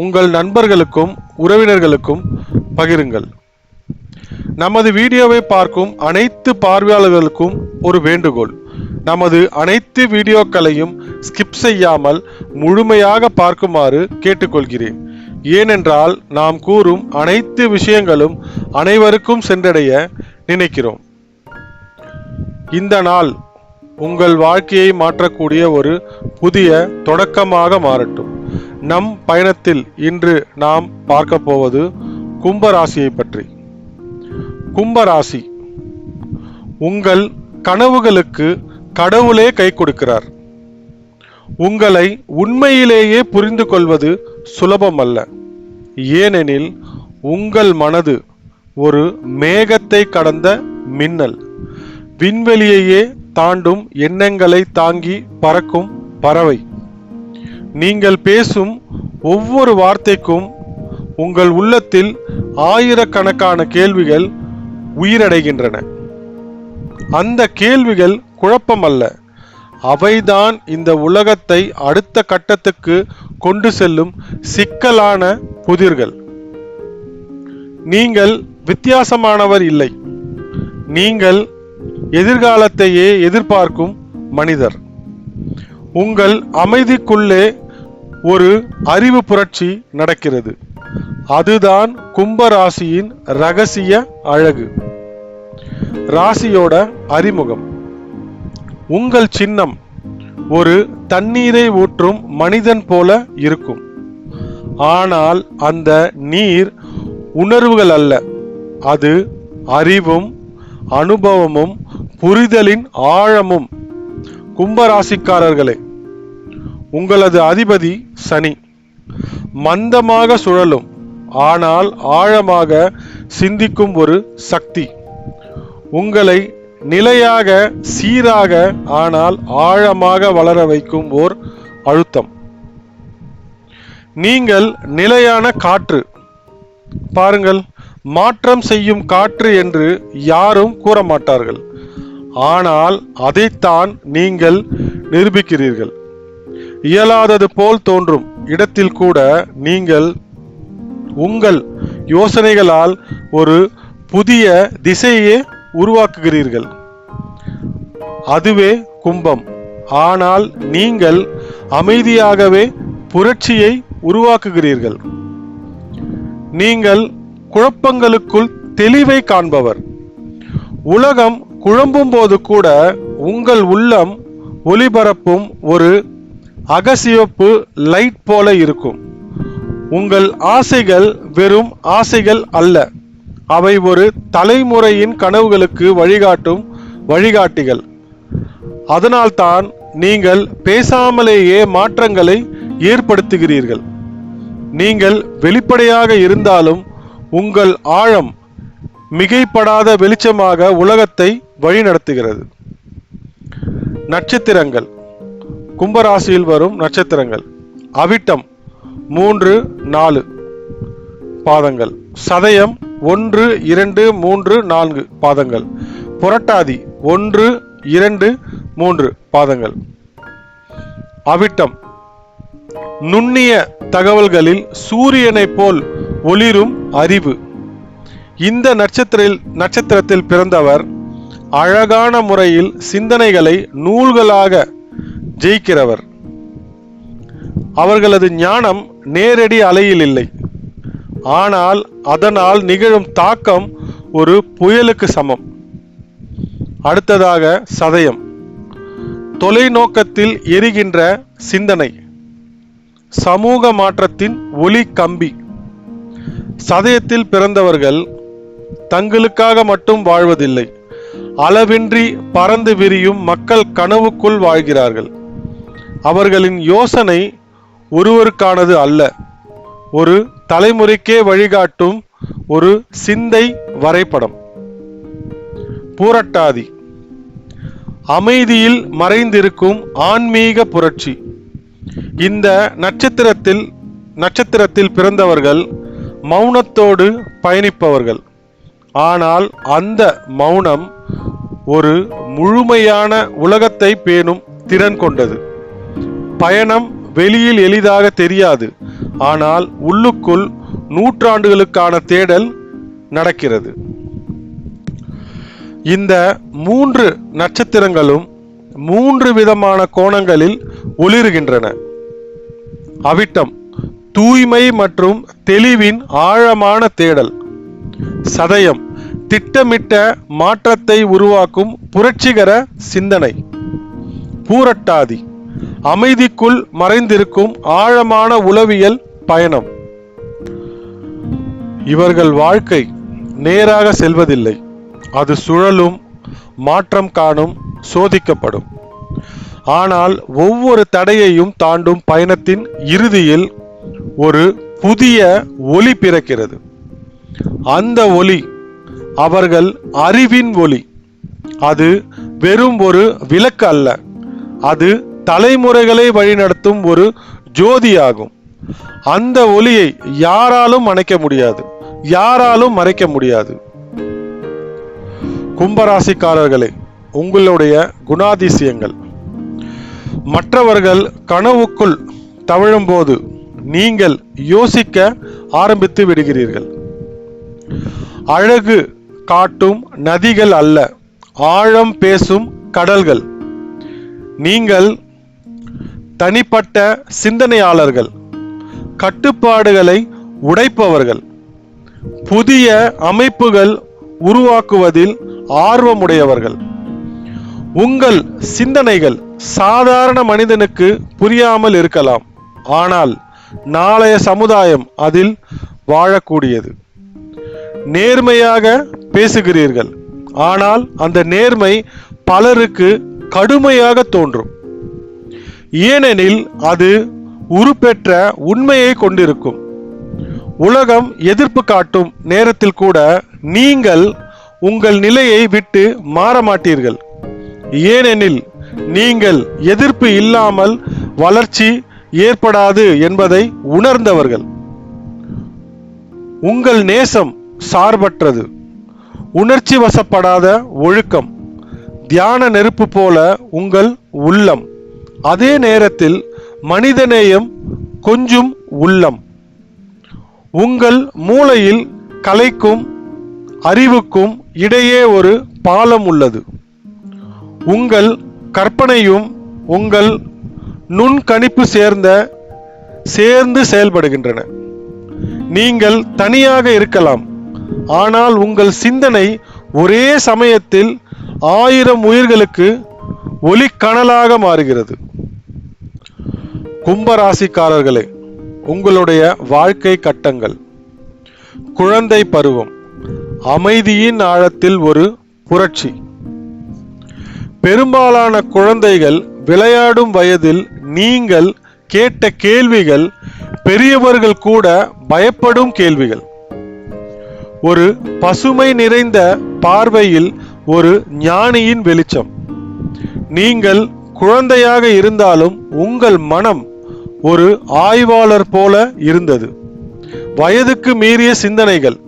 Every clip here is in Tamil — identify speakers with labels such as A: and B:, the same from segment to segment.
A: உங்கள் நண்பர்களுக்கும் உறவினர்களுக்கும் பகிருங்கள். நமது வீடியோவை பார்க்கும் அனைத்து பார்வையாளர்களுக்கும் ஒரு வேண்டுகோள். நமது அனைத்து வீடியோக்களையும் ஸ்கிப் செய்யாமல் முழுமையாக பார்க்குமாறு கேட்டுக்கொள்கிறேன். ஏனென்றால் நாம் கூறும் அனைத்து விஷயங்களும் அனைவருக்கும் சென்றடைய நினைக்கிறோம். இந்த நாள் உங்கள் வாழ்க்கையை மாற்றக்கூடிய ஒரு புதிய தொடக்கமாக மாறட்டும். நம் பயணத்தில் இன்று நாம் பார்க்க போவது கும்பராசியை பற்றி. கும்பராசி உங்கள் கனவுகளுக்கு கடவுளே கை கொடுக்கிறார். உங்களை உண்மையிலேயே புரிந்து கொள்வது சுலபமல்ல. ஏனெனில் உங்கள் மனது ஒரு மேகத்தை கடந்த மின்னல். விண்வெளியையே தாண்டும் எண்ணங்களை தாங்கி பறக்கும் பறவை. நீங்கள் பேசும் ஒவ்வொரு வார்த்தைக்கும் உங்கள் உள்ளத்தில் ஆயிரக்கணக்கான கேள்விகள் உயிரடைகின்றன. அந்த கேள்விகள் குழப்பமல்ல. அவைதான் இந்த உலகத்தை அடுத்த கட்டத்துக்கு கொண்டு செல்லும் சிக்கலான புதிர்கள். நீங்கள் வித்தியாசமானவர் இல்லை. நீங்கள் எதிர்காலத்தையே எதிர்பார்க்கும் மனிதர். உங்கள் அமைதிக்குள்ளே ஒரு அறிவு புரட்சி நடக்கிறது. அதுதான் கும்பராசியின் ரகசிய அழகு. ராசியோட அறிமுகம். உங்கள் சின்னம் ஒரு தண்ணீரை ஊற்றும் மனிதன் போல இருக்கும். ஆனால் அந்த நீர் உணர்வுகள் அல்ல. அது அறிவும் அனுபவமும் புரிதலின் ஆழமும். கும்பராசிக்காரர்களே உங்களது அதிபதி சனி. மந்தமாக சுழலும் ஆனால் ஆழமாக சிந்திக்கும் ஒரு சக்தி. உங்களை நிலையாக சீராக ஆனால் ஆழமாக வளர வைக்கும் ஓர் அழுத்தம். நீங்கள் நிலையான காற்று. பாருங்கள் மாற்றம் செய்யும் காற்று என்று யாரும் கூற மாட்டார்கள் ஆனால் அதைத்தான் நீங்கள் நிரூபிக்கிறீர்கள். இயலாதது போல் தோன்றும். இடத்தில் கூட நீங்கள் உங்கள் யோசனைகளால் ஒரு புதிய திசையே உருவாக்குகிறீர்கள். அதுவே கும்பம். ஆனால் நீங்கள் அமைதியாகவே புரட்சியை உருவாக்குகிறீர்கள். நீங்கள் குழப்பங்களுக்குள் தெளிவை காண்பவர். உலகம் குழம்பும் போது கூட உங்கள் உள்ளம் ஒளிபரப்பும் ஒரு அகசிவப்பு லைட் போல இருக்கும். உங்கள் ஆசைகள் வெறும் ஆசைகள் அல்ல. அவை ஒரு தலைமுறையின் கனவுகளுக்கு வழிகாட்டும் வழிகாட்டிகள். அதனால்தான் நீங்கள் பேசாமலேயே மாற்றங்களை ஏற்படுத்துகிறீர்கள். நீங்கள் வெளிப்படையாக இருந்தாலும் உங்கள் ஆழம் மிகைப்படாத வெளிச்சமாக உலகத்தை வழிநடத்துகிறது. நட்சத்திரங்கள். கும்பராசியில் வரும் நட்சத்திரங்கள். அவிட்டம் மூன்று நாலு. பாதங்கள். சதயம் ஒன்று இரண்டு மூன்று நான்கு பாதங்கள். புரட்டாதி ஒன்று இரண்டு மூன்று பாதங்கள். அவிட்டம். நுண்ணிய தகவல்களில் சூரியனைப் போல் ஒளிரும் அறிவு. இந்த நட்சத்திரில் நட்சத்திரத்தில் பிறந்தவர் அழகான முறையில் சிந்தனைகளை நூல்களாக ஜெயிக்கிறவர். அவர்களது ஞானம் நேரடி அலையில் இல்லை. ஆனால் அதனால் நிகழும் தாக்கம் ஒரு புயலுக்கு சமம். அடுத்ததாக சதயம். தொலைநோக்கத்தில் எரிகின்ற சிந்தனை. சமூக மாற்றத்தின் ஒளி கம்பி. சதயத்தில் பிறந்தவர்கள் தங்களுக்காக மட்டும் வாழ்வதில்லை. அளவின்றி பறந்து விரியும் மக்கள் கனவுக்குள் வாழ்கிறார்கள். அவர்களின் யோசனை ஒருவருக்கானது அல்ல. ஒரு தலைமுறைக்கே வழிகாட்டும் ஒரு சிந்தை வரைபடம். பூரட்டாதி. அமைதியில் மறைந்திருக்கும் ஆன்மீக புரட்சி. இந்த நட்சத்திரத்தில் நட்சத்திரத்தில் பிறந்தவர்கள் மௌனத்தோடு பயணிப்பவர்கள். ஆனால் அந்த மௌனம் ஒரு முழுமையான உலகத்தை பேணும் திறன் கொண்டது. பயணம் வெளியில் எளிதாக தெரியாது. ஆனால் உள்ளுக்குள் நூற்றாண்டுகளுக்கான தேடல் நடக்கிறது. இந்த மூன்று நட்சத்திரங்களும் மூன்று விதமான கோணங்களில் ஒளிர்கின்றன. அவிட்டம் தூய்மை மற்றும் தெளிவின் ஆழமான தேடல். சதயம் திட்டமிட்ட மாற்றத்தை உருவாக்கும் புரட்சிகர சிந்தனை. பூரட்டாதி அமைதிக்குள் மறைந்திருக்கும் ஆழமான உளவியல் பயணம். இவர்கள் வாழ்க்கை நேராக செல்வதில்லை. அது சுழலும் மாற்றம் காணும் சோதிக்கப்படும். ஆனால் ஒவ்வொரு தடையையும் தாண்டும் பயணத்தின் இறுதியில் ஒரு புதிய ஒளி பிறக்கிறது. அந்த ஒளி அவர்கள் அறிவின் ஒளி அது வெறும் ஒரு விளக்கு அல்ல. அது தலைமுறைகளை வழிநடத்தும் ஒரு ஜோதியாகும். அந்த ஒளியை யாராலும் அணைக்க முடியாது. யாராலும் மறைக்க முடியாது. கும்பராசிக்காரர்களே உங்களுடைய குணாதிசயங்கள். மற்றவர்கள் கனவுக்குள் தவழும்போது நீங்கள் யோசிக்க ஆரம்பித்து விடுகிறீர்கள். அழகு காட்டும் நதிகள் அல்ல ஆழம் பேசும் கடல்கள். நீங்கள் தனிப்பட்ட சிந்தனையாளர்கள் கட்டுப்பாடுகளை உடைப்பவர்கள். புதிய அமைப்புகள் உருவாக்குவதில் ஆர்வமுடையவர்கள். உங்கள் சிந்தனைகள் சாதாரண மனிதனுக்கு புரியாமல் இருக்கலாம் ஆனால் நாளைய சமுதாயம் அதில் வாழக்கூடியது. நேர்மையாக பேசுகிறீர்கள். ஆனால் அந்த நேர்மை பலருக்கு கடுமையாக தோன்றும். ஏனெனில் அது உருப்பெற்ற உண்மையை கொண்டிருக்கும். உலகம் எதிர்ப்பு காட்டும் நேரத்தில் கூட நீங்கள் உங்கள் நிலையை விட்டு மாற மாட்டீர்கள். ஏனெனில் நீங்கள் எதிர்ப்பு இல்லாமல் வளர்ச்சி ஏற்படாது என்பதை உணர்ந்தவர்கள். உங்கள் நேசம் சார்பற்றது. உணர்ச்சி வசப்படாத ஒழுக்கம். தியான நெருப்பு போல உங்கள் உள்ளம். அதே நேரத்தில் மனிதநேயம் கொஞ்சும் உள்ளம். உங்கள் மூளையில் கலைக்கும் அறிவுக்கும் இடையே ஒரு பாலம் உள்ளது. உங்கள் கற்பனையும் உங்கள் நுண்கணிப்பு சேர்ந்த சேர்ந்து செயல்படுகின்றன. நீங்கள் தனியாக இருக்கலாம். ஆனால் உங்கள் சிந்தனை ஒரே சமயத்தில் ஆயிரம் உயிர்களுக்கு ஒளிக்கணலாக மாறுகிறது. கும்பராசிக்காரர்களே உங்களுடைய வாழ்க்கை கட்டங்கள். குழந்தை பருவம். அமைதியின் ஆழத்தில் ஒரு புரட்சி. பெரும்பாலான குழந்தைகள் விளையாடும் வயதில் நீங்கள் கேட்ட கேள்விகள் பெரியவர்கள் கூட பயப்படும் கேள்விகள். ஒரு பசுமை நிறைந்த பார்வையில் ஒரு ஞானியின் வெளிச்சம். நீங்கள் குழந்தையாக இருந்தாலும் உங்கள் மனம் ஒரு ஆய்வாளர் போல இருந்தது. வயதுக்கு மீறிய சிந்தனைகள்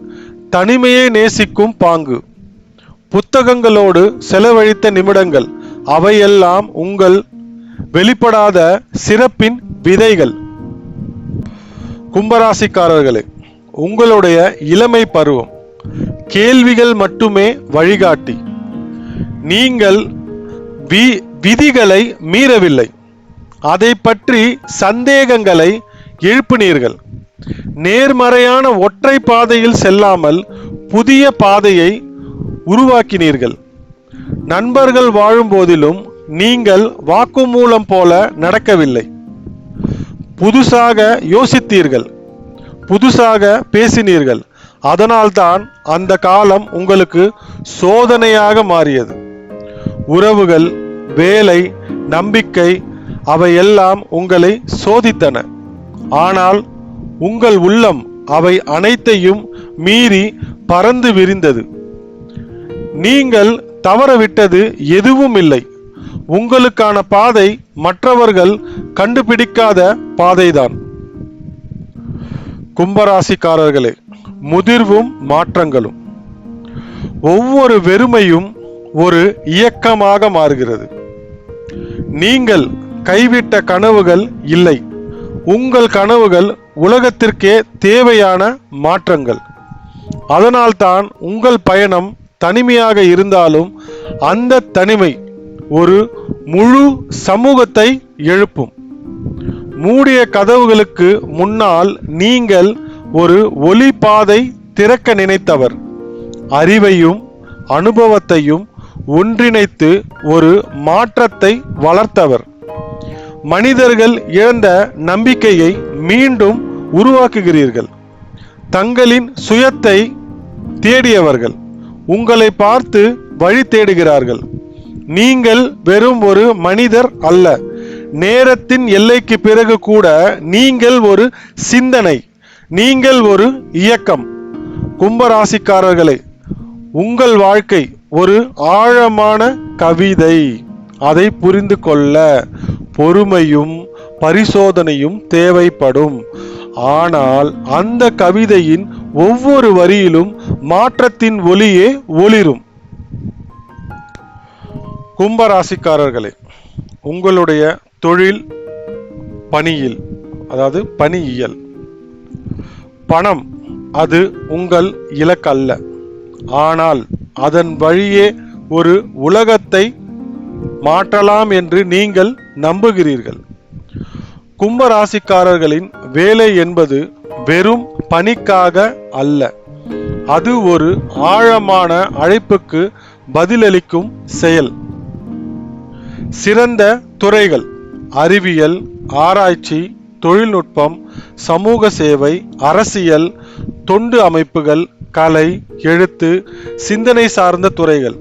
A: தனிமையை நேசிக்கும் பாங்கு புத்தகங்களோடு செலவழித்த நிமிடங்கள் அவையெல்லாம் உங்கள் வெளிப்படாத சிறப்பின் விதைகள். கும்பராசிக்காரர்களே உங்களுடைய இளமை பருவம். கேள்விகள் மட்டுமே வழிகாட்டி. நீங்கள் வி விதிகளை மீறவில்லை. அதை பற்றி சந்தேகங்களை எழுப்பினீர்கள். நேர்மறையான ஒற்றை பாதையில் செல்லாமல் புதிய பாதையை உருவாக்கினீர்கள். நண்பர்கள் வாழும் போதிலும் நீங்கள் வாக்குமூலம் போல நடக்கவில்லை. புதுசாக யோசித்தீர்கள். புதுசாக பேசினீர்கள். அதனால்தான் அந்த காலம் உங்களுக்கு சோதனையாக மாறியது. உறவுகள் வேலை நம்பிக்கை அவையெல்லாம் உங்களை சோதித்தன. ஆனால் உங்கள் உள்ளம் அவை அனைத்தையும் மீறி பறந்து விரிந்தது. நீங்கள் தவறவிட்டது எதுவும் இல்லை. உங்களுக்கான பாதை மற்றவர்கள் கண்டுபிடிக்காத பாதைதான். கும்பராசிக்காரர்களே முதிர்வும் மாற்றங்களும். ஒவ்வொரு வெறுமையும் ஒரு இயக்கமாக மாறுகிறது. நீங்கள் கைவிட்ட கனவுகள் இல்லை. உங்கள் கனவுகள் உலகத்திற்கே தேவையான மாற்றங்கள். அதனால்தான் உங்கள் பயணம் தனிமையாக இருந்தாலும் அந்த தனிமை ஒரு முழு சமூகத்தை எழுப்பும். மூடிய கதவுகளுக்கு முன்னால் நீங்கள் ஒரு ஒளி பாதை திறக்க நினைத்தவர். அறிவையும் அனுபவத்தையும் ஒன்றிணைத்து ஒரு மாற்றத்தை வளர்த்தவர். மனிதர்கள் இழந்த நம்பிக்கையை மீண்டும் உருவாக்குகிறீர்கள். தங்களின் சுயத்தை தேடியவர்கள் உங்களை பார்த்து வழி தேடுகிறார்கள். நீங்கள் வெறும் ஒரு மனிதர் அல்ல. நேரத்தின் எல்லைக்கு பிறகு கூட நீங்கள் ஒரு சிந்தனை நீங்கள் ஒரு இயக்கம். கும்பராசிக்காரர்களே உங்கள் வாழ்க்கை ஒரு ஆழமான கவிதை. அதை புரிந்து கொள்ள பொறுமையும் பரிசோதனையும் தேவைப்படும். ஆனால் அந்த கவிதையின் ஒவ்வொரு வரியிலும் மாற்றத்தின் ஒளியே ஒளிரும். கும்பராசிக்காரர்களே உங்களுடைய தொழில் பணியில் அதாவது பணியியல். பணம் அது உங்கள் இலக்கல்ல. ஆனால் அதன் வழியே ஒரு உலகத்தை மாற்றலாம் என்று நீங்கள் நம்புகிறீர்கள். கும்பராசிக்காரர்களின் வேலை என்பது வெறும் பணிக்காக அல்ல. அது ஒரு ஆழமான அழைப்புக்கு பதிலளிக்கும் செயல். சிறந்த துறைகள். அறிவியல் ஆராய்ச்சி தொழில்நுட்பம் சமூக சேவை அரசியல் தொண்டு அமைப்புகள் கலை எழுத்து சிந்தனை சார்ந்த துறைகள்.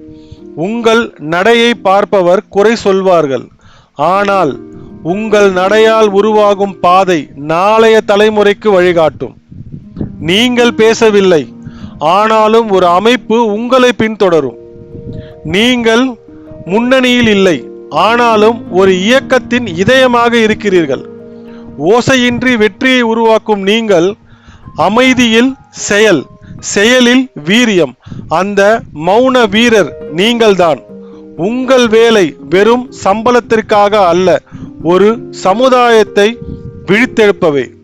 A: உங்கள் நடையை பார்ப்பவர் குறை சொல்வார்கள். ஆனால் உங்கள் நடையால் உருவாகும் பாதை நாளைய தலைமுறைக்கு வழிகாட்டும். நீங்கள் பேசவில்லை ஆனாலும் ஒரு அமைப்பு உங்களை பின்தொடரும். நீங்கள் முன்னணியில் இல்லை ஆனாலும் ஒரு இயக்கத்தின் இதயமாக இருக்கிறீர்கள். ஓசையின்றி வெற்றியை உருவாக்கும் நீங்கள் அமைதியில் செயல் செயலில் வீரியம். அந்த மௌன வீரர் நீங்கள்தான். உங்கள் வேலை வெறும் சம்பளத்திற்காக அல்ல ஒரு சமுதாயத்தை விழித்தெழுப்பவே.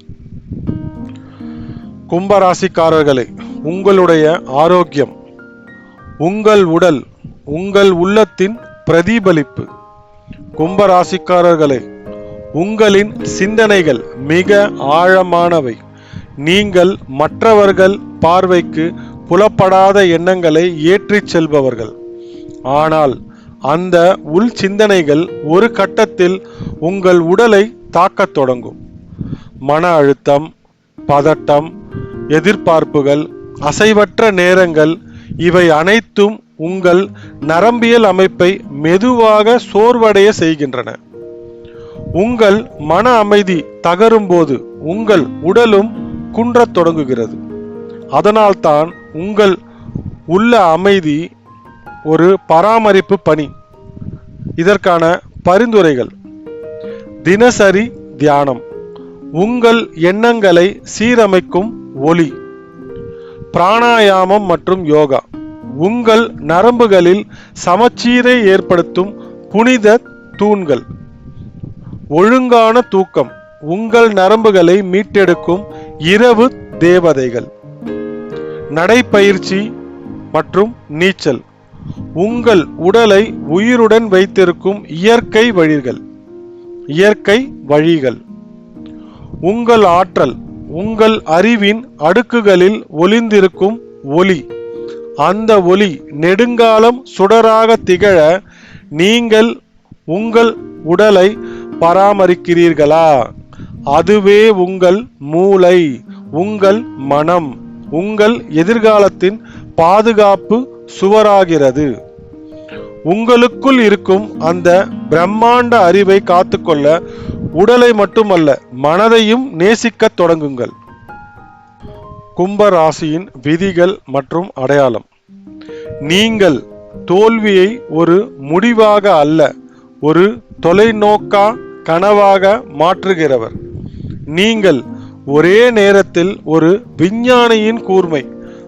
A: கும்பராசிக்காரர்களே உங்களுடைய ஆரோக்கியம் உங்கள் உடல் உங்கள் உள்ளத்தின் பிரதிபலிப்பு. கும்பராசிக்காரர்களே உங்களின் சிந்தனைகள் மிக ஆழமானவை. நீங்கள் மற்றவர்கள் பார்வைக்கு புலப்படாத எண்ணங்களை ஏற்றிச் செல்பவர்கள். ஆனால் அந்த உள் சிந்தனைகள் ஒரு கட்டத்தில் உங்கள் உடலை தாக்கத் தொடங்கும். மன அழுத்தம் பதட்டம் எதிர்பார்ப்புகள் அசைவற்ற நேரங்கள் இவை அனைத்தும் உங்கள் நரம்பியல் அமைப்பை மெதுவாக சோர்வடைய செய்கின்றன. உங்கள் மன அமைதி தகரும்போது உங்கள் உடலும் குன்றத் தொடங்குகிறது. அதனால்தான் உங்கள் உள்ள அமைதி ஒரு பராமரிப்பு பணி. இதற்கான பரிந்துரைகள். தினசரி தியானம். உங்கள் எண்ணங்களை சீரமைக்கும் ஒளி. பிராணாயாமம் மற்றும் யோகா. உங்கள் நரம்புகளில் சமச்சீரை ஏற்படுத்தும் புனித தூண்கள். ஒழுங்கான தூக்கம் உங்கள் நரம்புகளை மீட்டெடுக்கும் இரவு தேவதைகள். நடைப்பயிற்சி மற்றும் நீச்சல் உங்கள் உடலை உயிருடன் வைத்திருக்கும் இயற்கை வழிகள். இயற்கை வழிகள். உங்கள் ஆற்றல் உங்கள் அறிவின் அடுக்குகளில் ஒளிந்திருக்கும் ஒளி. அந்த ஒளி நெடுங்காலம் சுடராக திகழ நீங்கள் உங்கள் உடலை பராமரிக்கிறீர்களா? அதுவே உங்கள் மூளை உங்கள் மனம் உங்கள் எதிர்காலத்தின் பாதுகாப்பு சுவராகிறது. உங்களுக்குள் இருக்கும் அந்த பிரம்மாண்ட அறிவை காத்துக்கொள்ள உடலை மட்டுமல்ல மனதையும் நேசிக்கத் தொடங்குங்கள். கும்ப ராசியின் விதிகள் மற்றும் அடையாளம். நீங்கள் தோல்வியை ஒரு முடிவாக அல்ல ஒரு தொலைநோக்கா கனவாக மாற்றுகிறவர். நீங்கள் ஒரே நேரத்தில் ஒரு விஞ்ஞானியின் கூர்மை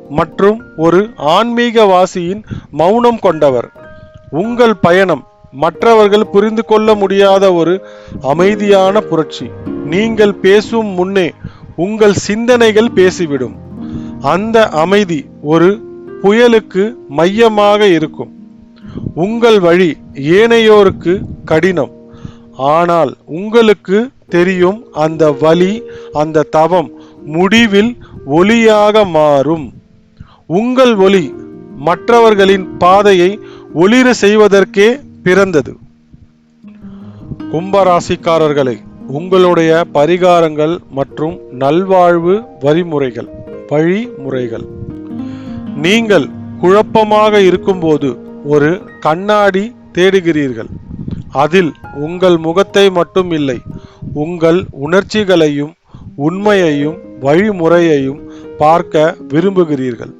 A: மற்றும் ஒரு ஆன்மீகவாசியின் மௌனம் கொண்டவர். உங்கள் பயணம் மற்றவர்கள் புரிந்து கொள்ள முடியாத ஒரு அமைதியான புரட்சி. நீங்கள் பேசும் முன்னே உங்கள் சிந்தனைகள் பேசிவிடும். அந்த அமைதி ஒரு புயலுக்கு மையமாக இருக்கும். உங்கள் வழி ஏனையோருக்கு கடினம். ஆனால் உங்களுக்கு தெரியும் அந்த வழி அந்த தவம் முடிவில் ஒளியாக மாறும். உங்கள் ஒளி மற்றவர்களின் பாதையை ஒளிர செய்வதற்கே பிறந்தது. கும்பராசிக்காரர்களை உங்களுடைய பரிகாரங்கள் மற்றும் நல்வாழ்வு வழிமுறைகள் வழிமுறைகள் நீங்கள் குழப்பமாக இருக்கும்போது ஒரு கண்ணாடி தேடுகிறீர்கள். அதில் உங்கள் முகத்தை மட்டும் இல்லை உங்கள் உணர்ச்சிகளையும் உண்மையையும் வழிமுறையையும் பார்க்க விரும்புகிறீர்கள்.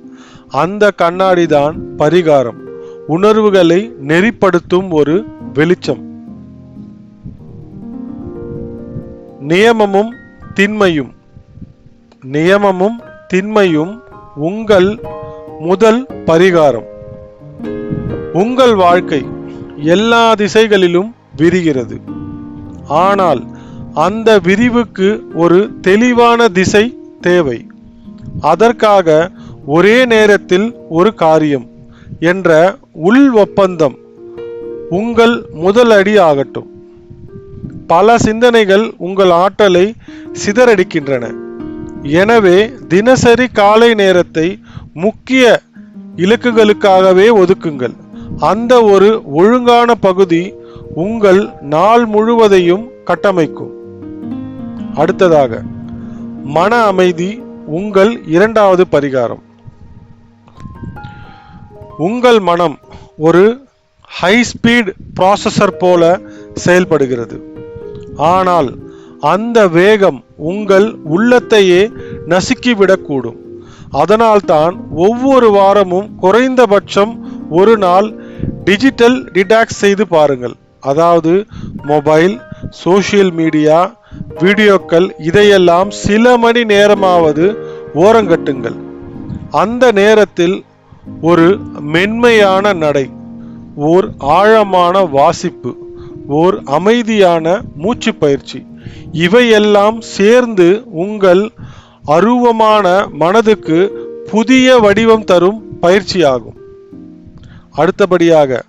A: அந்த கண்ணாடிதான் பரிகாரம். உணர்வுகளை நெறிப்படுத்தும் ஒரு வெளிச்சம். நியமமும் திண்மையும். நியமமும் திண்மையும் உங்கள் முதல் பரிகாரம். உங்கள் வாழ்க்கை எல்லா திசைகளிலும் விரிகிறது. ஆனால் அந்த விரிவுக்கு ஒரு தெளிவான திசை தேவை. அதற்காக ஒரே நேரத்தில் ஒரு காரியம் என்ற உள் ஒப்பந்தம் உங்கள் முதல் அடி ஆகட்டும். பல சிந்தனைகள் உங்கள் ஆற்றலை சிதறடிக்கின்றன. எனவே தினசரி காலை நேரத்தை முக்கிய இலக்குகளுக்காகவே ஒதுக்குங்கள். அந்த ஒரு ஒழுங்கான பகுதி உங்கள் நாள் முழுவதையும் கட்டமைக்கும். அடுத்ததாக மன அமைதி உங்கள் இரண்டாவது பரிகாரம். உங்கள் மனம் ஒரு ஹை ஸ்பீட் ப்ராசஸர் போல செயல்படுகிறது. ஆனால் அந்த வேகம் உங்கள் உள்ளத்தையே நசுக்கிவிடக்கூடும். அதனால்தான் ஒவ்வொரு வாரமும் குறைந்தபட்சம் ஒரு நாள் டிஜிட்டல் டிடாக்ஸ் செய்து பாருங்கள். அதாவது மொபைல் சோஷியல் மீடியா வீடியோக்கள் இதையெல்லாம் சில மணி நேரமாவது ஓரங்கட்டுங்கள். அந்த நேரத்தில் ஒரு மென்மையான நடை ஓர் ஆழமான வாசிப்பு. ஓர் அமைதியான மூச்சு பயிற்சி. இவையெல்லாம் சேர்ந்து உங்கள் அருவமான மனதுக்கு புதிய வடிவம் தரும் பயிற்சியாகும். அடுத்தபடியாக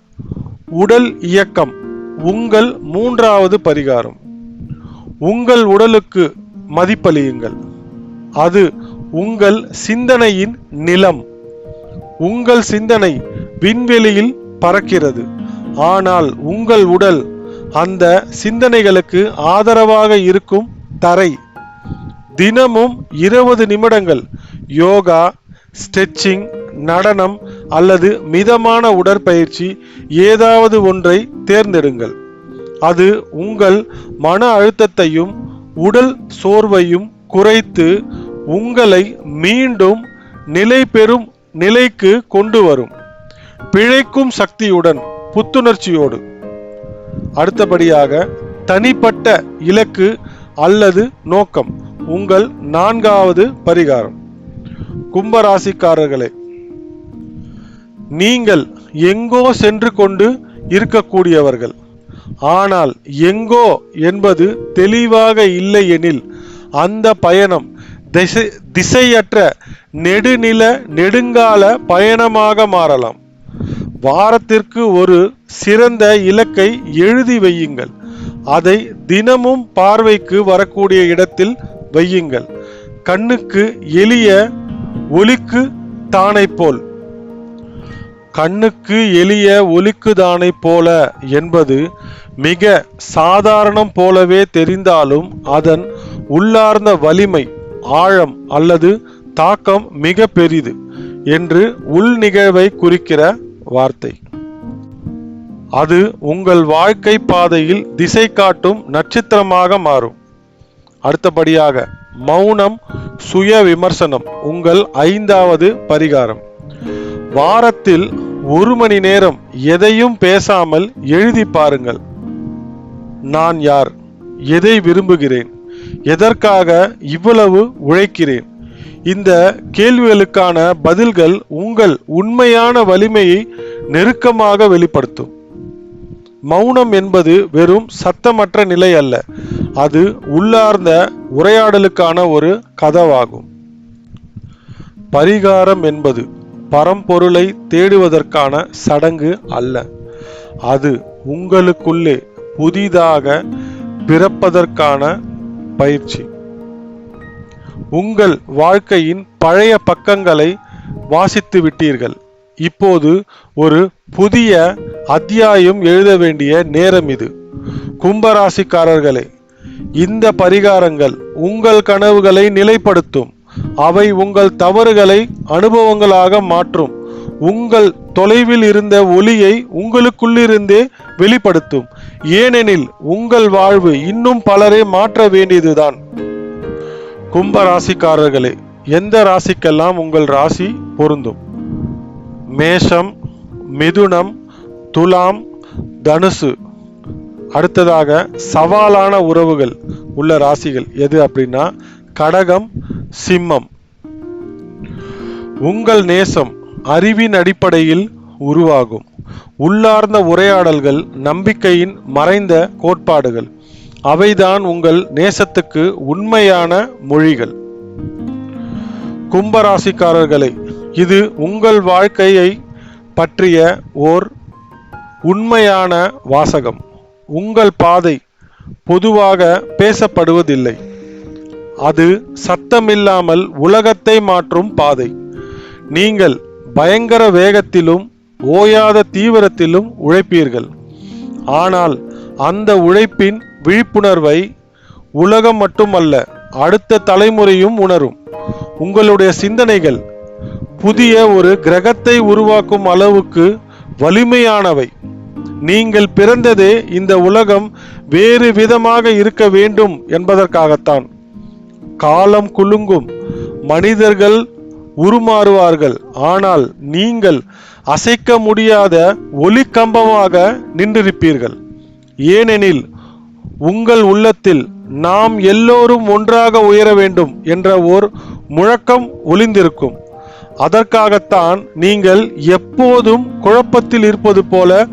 A: உடல் இயக்கம் உங்கள் மூன்றாவது பரிகாரம். உங்கள் உடலுக்கு மதிப்பளியுங்கள். அது உங்கள் சிந்தனையின் நிலம். உங்கள் சிந்தனை விண்வெளியில் பறக்கிறது. ஆனால் உங்கள் உடல் அந்த சிந்தனைகளுக்கு ஆதரவாக இருக்கும் தரை. தினமும் இருபது நிமிடங்கள். யோகா ஸ்ட்ரெச்சிங் நடனம் அல்லது மிதமான உடற்பயிற்சி ஏதாவது ஒன்றை தேர்ந்தெடுங்கள். அது உங்கள் மன அழுத்தத்தையும் உடல் சோர்வையும் குறைத்து உங்களை மீண்டும் நிலை பெறும் நிலைக்கு கொண்டு வரும். பிழைக்கும் சக்தியுடன் புத்துணர்ச்சியோடு. அடுத்தபடியாக தனிப்பட்ட இலக்கு அல்லது நோக்கம் உங்கள் நான்காவது பரிகாரம். கும்பராசிக்காரர்களே நீங்கள் எங்கோ சென்று கொண்டு இருக்கக்கூடியவர்கள். ஆனால் எங்கோ என்பது தெளிவாக இல்லை எனில் அந்த பயணம் திசை திசையற்ற நெடுநில நெடுங்கால பயணமாக மாறலாம். வாரத்திற்கு ஒரு சிறந்த இலக்கை எழுதி வையுங்கள். அதை தினமும் பார்வைக்கு வரக்கூடிய இடத்தில் வையுங்கள். கண்ணுக்கு எளிய ஒலிக்கு தானை போல். கண்ணுக்கு எளிய ஒலிக்குதானை போல என்பது மிக சாதாரணம் போலவே தெரிந்தாலும் அதன் உள்ளார்ந்த வலிமை ஆழம் அல்லது தாக்கம் மிக பெரிது என்று உள் நிகழ்வை குறிக்கிற வார்த்தை. அது உங்கள் வாழ்க்கை பாதையில் திசை காட்டும் நட்சத்திரமாக மாறும். அடுத்தபடியாக மௌனம் சுய விமர்சனம் உங்கள் ஐந்தாவது பரிகாரம். வாரத்தில் ஒரு மணி நேரம் எதையும் பேசாமல் எழுதி பாருங்கள். நான் யார்? எதை விரும்புகிறேன்? எதற்காக இவ்வளவு உழைக்கிறேன்? இந்த கேள்விகளுக்கான பதில்கள் உங்கள் உண்மையான வலிமையை நெருக்கமாக வெளிப்படுத்தும். மௌனம் என்பது வெறும் சத்தமற்ற நிலை அல்ல. அது உள்ளார்ந்த உரையாடலுக்கான ஒரு கதவாகும். பரிகாரம் என்பது பரம்பொருளை தேடுவதற்கான சடங்கு அல்ல. அது உங்களுக்குள்ளே புதிதாக பிறப்பதற்கான பயிற்சி. உங்கள் வாழ்க்கையின் பழைய பக்கங்களை வாசித்து விட்டீர்கள். இப்போது ஒரு புதிய அத்தியாயம் எழுத வேண்டிய நேரம் இது. கும்பராசிக்காரர்களே இந்த பரிகாரங்கள் உங்கள் கனவுகளை நிலைப்படுத்தும். அவை உங்கள் தவறுகளை அனுபவங்களாக மாற்றும். உங்கள் தொலைவில் இருந்த ஒளியை உங்களுக்குள்ளிருந்தே வெளிப்படுத்தும். ஏனெனில் உங்கள் வாழ்வு இன்னும் பலரை மாற்ற வேண்டியதுதான். கும்ப ராசிக்காரர்களே எந்த ராசிக்கெல்லாம் உங்கள் ராசி பொருந்தும்? மேஷம் மிதுனம் துலாம் தனுசு. அடுத்ததாக சவாலான உறவுகள் உள்ள ராசிகள் எது அப்படின்னா கடகம் சிம்மம். உங்கள் நேசம் அறிவின் அடிப்படையில் உருவாகும். உள்ளார்ந்த உரையாடல்கள் நம்பிக்கையின் மறைந்த கோட்பாடுகள். அவைதான் உங்கள் நேசத்துக்கு உண்மையான மொழிகள். கும்பராசிக்காரர்களே இது உங்கள் வாழ்க்கையை பற்றிய ஓர் உண்மையான வாசகம். உங்கள் பாதை பொதுவாக பேசப்படுவதில்லை. அது சத்தமில்லாமல் உலகத்தை மாற்றும் பாதை. நீங்கள் பயங்கர வேகத்திலும் ஓயாத தீவிரத்திலும் உழைப்பீர்கள். ஆனால் அந்த உழைப்பின் விழிப்புணர்வை உலகம் மட்டுமல்ல அடுத்த தலைமுறையும் உணரும். உங்களுடைய சிந்தனைகள் புதிய ஒரு கிரகத்தை உருவாக்கும் அளவுக்கு வலிமையானவை. நீங்கள் பிறந்ததே இந்த உலகம் வேறு விதமாக இருக்க வேண்டும் என்பதற்காகத்தான். காலம் குலுங்கும் மனிதர்கள் உருமாறுவார்கள். ஆனால் நீங்கள் அசைக்க முடியாத ஒளிக்கம்பமாக நின்றிருப்பீர்கள். ஏனெனில் உங்கள் உள்ளத்தில் நாம் எல்லோரும் ஒன்றாக உயர வேண்டும் என்ற ஓர் முழக்கம் ஒளிந்திருக்கும். அதற்காகத்தான் நீங்கள் எப்போதும் குழப்பத்தில் இருப்பது போல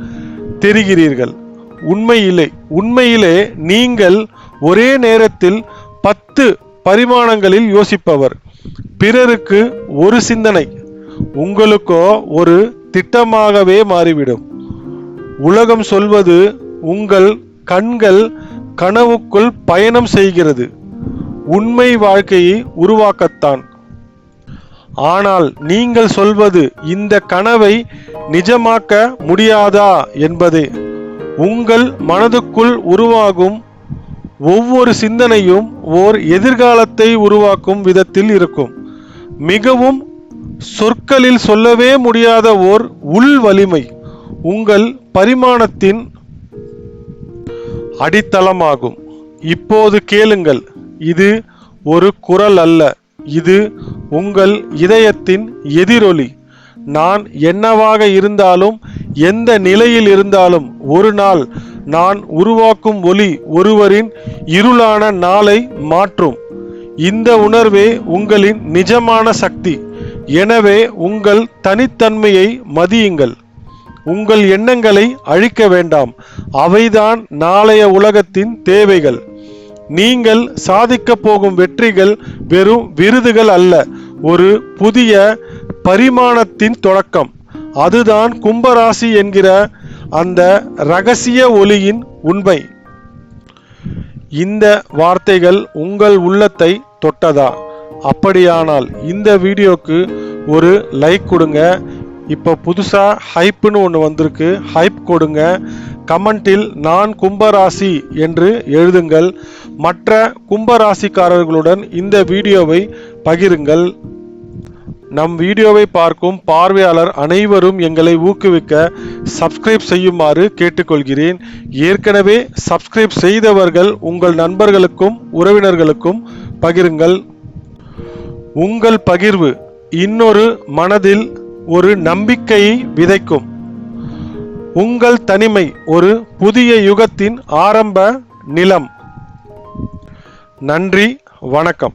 A: தெரிகிறீர்கள். உண்மையிலே உண்மையிலே நீங்கள் ஒரே நேரத்தில் பத்து பரிமாணங்களில் யோசிப்பவர். பிறருக்கு ஒரு சிந்தனை உங்களுக்கோ ஒரு திட்டமாகவே மாறிவிடும். உலகம் சொல்வது உங்கள் கண்கள் கனவுக்குள் பயணம் செய்கிறது. உண்மை வாழ்க்கையை உருவாக்கத்தான். ஆனால் நீங்கள் சொல்வது இந்த கனவை நிஜமாக்க முடியாதா என்பதே. உங்கள் மனதுக்குள் உருவாகும் ஒவ்வொரு சிந்தனையும் ஓர் எதிர்காலத்தை உருவாக்கும் விதத்தில் இருக்கும். மிகவும் சொற்களில் சொல்லவே முடியாத ஓர் உள் வலிமை உங்கள் பரிமாணத்தின் அடித்தளமாகும். இப்போது கேளுங்கள் இது ஒரு குரல் அல்ல இது உங்கள் இதயத்தின் எதிரொலி. நான் என்னவாக இருந்தாலும் எந்த நிலையில் இருந்தாலும் ஒரு நாள் நான் உருவாக்கும் ஒளி ஒருவரின் இருளான நாளை மாற்றும். இந்த உணர்வே உங்களின் நிஜமான சக்தி. எனவே உங்கள் தனித்தன்மையை மதியுங்கள். உங்கள் எண்ணங்களை அழிக்க வேண்டாம். அவைதான் நாளைய உலகத்தின் தேவைகள். நீங்கள் சாதிக்கப் போகும் வெற்றிகள் வெறும் விருதுகள் அல்ல ஒரு புதிய பரிமாணத்தின் தொடக்கம். அதுதான் கும்பராசி என்கிற அந்த ரகசிய ஒளியின் உண்மை. இந்த வார்த்தைகள் உங்கள் உள்ளத்தை தொட்டதா? அப்படியானால் இந்த வீடியோக்கு ஒரு லைக் கொடுங்க. இப்போ புதுசாக ஹைப்புன்னு ஒன்று வந்திருக்கு. ஹைப் கொடுங்க. கமெண்டில் நான் கும்பராசி என்று எழுதுங்கள். மற்ற கும்பராசிக்காரர்களுடன் இந்த வீடியோவை பகிருங்கள். நம் வீடியோவை பார்க்கும் பார்வையாளர் அனைவரும் எங்களை ஊக்குவிக்க சப்ஸ்கிரைப் செய்யுமாறு கேட்டுக்கொள்கிறேன். ஏற்கனவே சப்ஸ்கிரைப் செய்தவர்கள் உங்கள் நண்பர்களுக்கும் உறவினர்களுக்கும் பகிருங்கள். உங்கள் பகிர்வு இன்னொரு மனதில் ஒரு நம்பிக்கையை விதைக்கும். உங்கள் தனிமை ஒரு புதிய யுகத்தின் ஆரம்ப நிலம். நன்றி வணக்கம்.